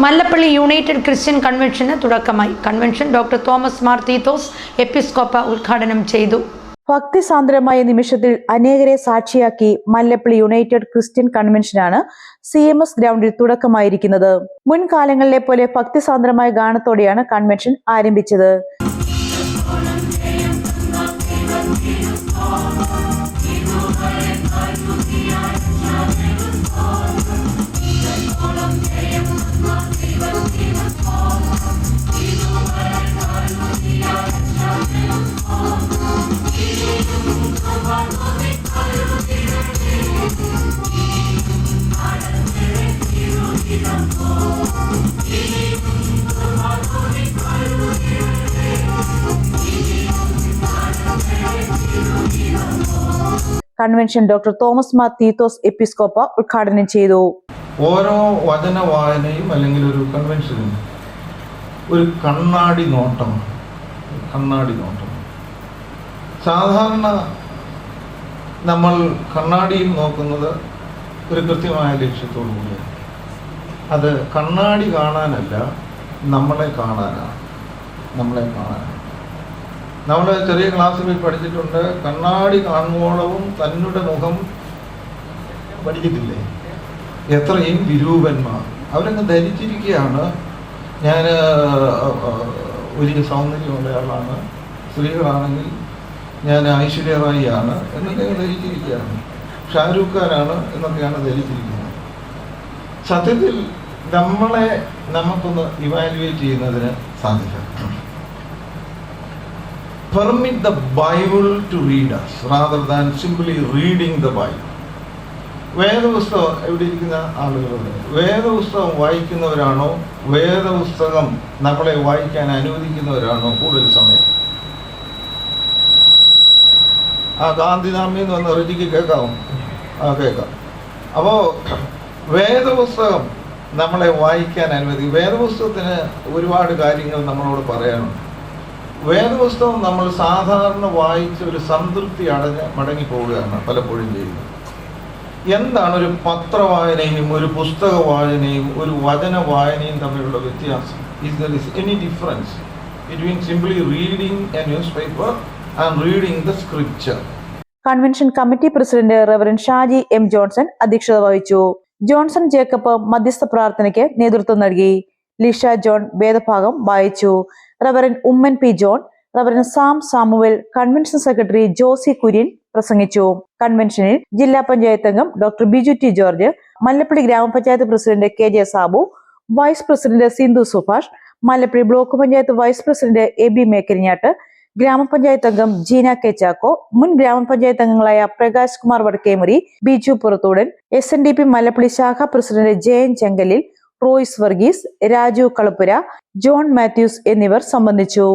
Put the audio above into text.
Mallappally united Christian കൺവെൻഷന് തുടക്കമായി. Convention doctor Thomas Mar Theethos Episcopa ഉദ്ഘാടനം ചെയ്തു. ഭക്തിസാന്ദ്രമായ നിമിഷത്തിൽ അനേകരെ സാക്ഷിയാക്കി മല്ലപ്പള്ളി യുണൈറ്റഡ് ക്രിസ്ത്യൻ കൺവെൻഷനാണ് സി എം എസ് ഗ്രൗണ്ടിൽ തുടക്കമായിരിക്കുന്നത്. മുൻകാലങ്ങളിലെ പോലെ ഭക്തിസാന്ദ്രമായ ഗാനത്തോടെയാണ് കൺവെൻഷൻ ആരംഭിച്ചത്. Convention doctor Thomas Mar Theethos Episcopa ഉദ്ഘാടനം ചെയ്തു. ഓരോ വചന വായനയും അല്ലെങ്കിൽ ഒരു കൺവെൻഷനും ഒരു കണ്ണാടി നോട്ടമാണ്. കണ്ണാടി നോട്ടം. സാധാരണ നമ്മൾ കണ്ണാടിയിൽ നോക്കുന്നത് ഒരു കൃത്യമായ ലക്ഷ്യത്തോടു കൂടിയാണ്. അത് കണ്ണാടി കാണാനല്ല നമ്മളെ കാണാനാണ്. നമ്മളെ കാണാനാണ്. നമ്മൾ ചെറിയ ക്ലാസ്സിൽ പഠിച്ചിട്ടുണ്ട്. കണ്ണാടി കാണുവോളവും തന്നെ മുഖം പഠിക്കത്തില്ലേ? എത്രയും വിരൂപന്മാർ. അവരങ്ങ് ധരിച്ചിരിക്കുകയാണ്. ഞാൻ വലിയ സൗന്ദര്യമുള്ള ആളാണ്. സ്ത്രീകളാണെങ്കിൽ ഞാൻ ഐശ്വര്യ റായി ആണ് എന്നൊക്കെ ധരിച്ചിരിക്കുകയാണ്. ഷാരൂഖ് ഖാനാണ് എന്നൊക്കെയാണ് ധരിച്ചിരിക്കുന്നത്. സത്യത്തിൽ നമ്മളെ നമുക്കൊന്ന് ഇവാലുവേറ്റ് ചെയ്യുന്നതിന് സാധിക്കും. Permit the Bible to read us rather than simply reading the Bible വേദപുസ്തകം എവിടെ ഇരിക്കുന്ന ആളുകളുണ്ട്? വേദപുസ്തകം വായിക്കുന്നവരാണോ? വേദപുസ്തകം നമ്മളെ വായിക്കാൻ അനുവദിക്കുന്നവരാണോ? കൂടുതൽ സമയം. ആ ഗാന്ധിനാമി എന്ന് വന്ന് റജിക്ക് കേൾക്കാവും? ആ കേൾക്കാം. അപ്പോൾ വേദപുസ്തകം നമ്മളെ വായിക്കാൻ അനുവദിക്കും വേദപുസ്തകത്തിന് ഒരുപാട് കാര്യങ്ങൾ നമ്മളോട് പറയാനുണ്ട്. വേദപുസ്തകം നമ്മൾ സാധാരണ വായിച്ച് ഒരു സംതൃപ്തി അടഞ്ഞ് മടങ്ങി പോവുകയാണ് പലപ്പോഴും ചെയ്യുന്നത്. എന്താണ് ഒരു പത്രവായനയും ഒരു പുസ്തക വായനയും ഒരു വചന വായനയും തമ്മിലുള്ള വ്യത്യാസം? Is there is any difference between simply reading a newspaper and reading the scripture convention committee president reverend Shaji M Johnson അധ്യക്ഷത വഹിച്ചു. ജോൺസൺ ജേക്കബ് മധ്യസ്ഥ പ്രാർത്ഥനയ്ക്ക് നേതൃത്വം നൽകി. ലിഷ ജോൺ വേദഭാഗം വായിച്ചു. Reverend Oommen P John reverend Sam Samuel convention secretary Josy Kurian പ്രസംഗിച്ചു. കൺവെൻഷനിൽ ജില്ലാ പഞ്ചായത്ത് അംഗം doctor Biju T George Mallappally ഗ്രാമപഞ്ചായത്ത് president K J Sabu vice president Sindhu Subhash Mallappally block panchayat vice president A B Mekkarinjattu ഗ്രാമപഞ്ചായത്ത് അംഗം Jeena K Chacko മുൻ ഗ്രാമപഞ്ചായത്ത് അംഗങ്ങളായ Prakash Kumar Vadakkemuri Biju Purathoodan S N D P Mallappally ശാഖാ president Jayan ചെങ്കലിൽ Royce Varghese Raju Kalappura John Mathews എന്നിവർ സംബന്ധിച്ചു.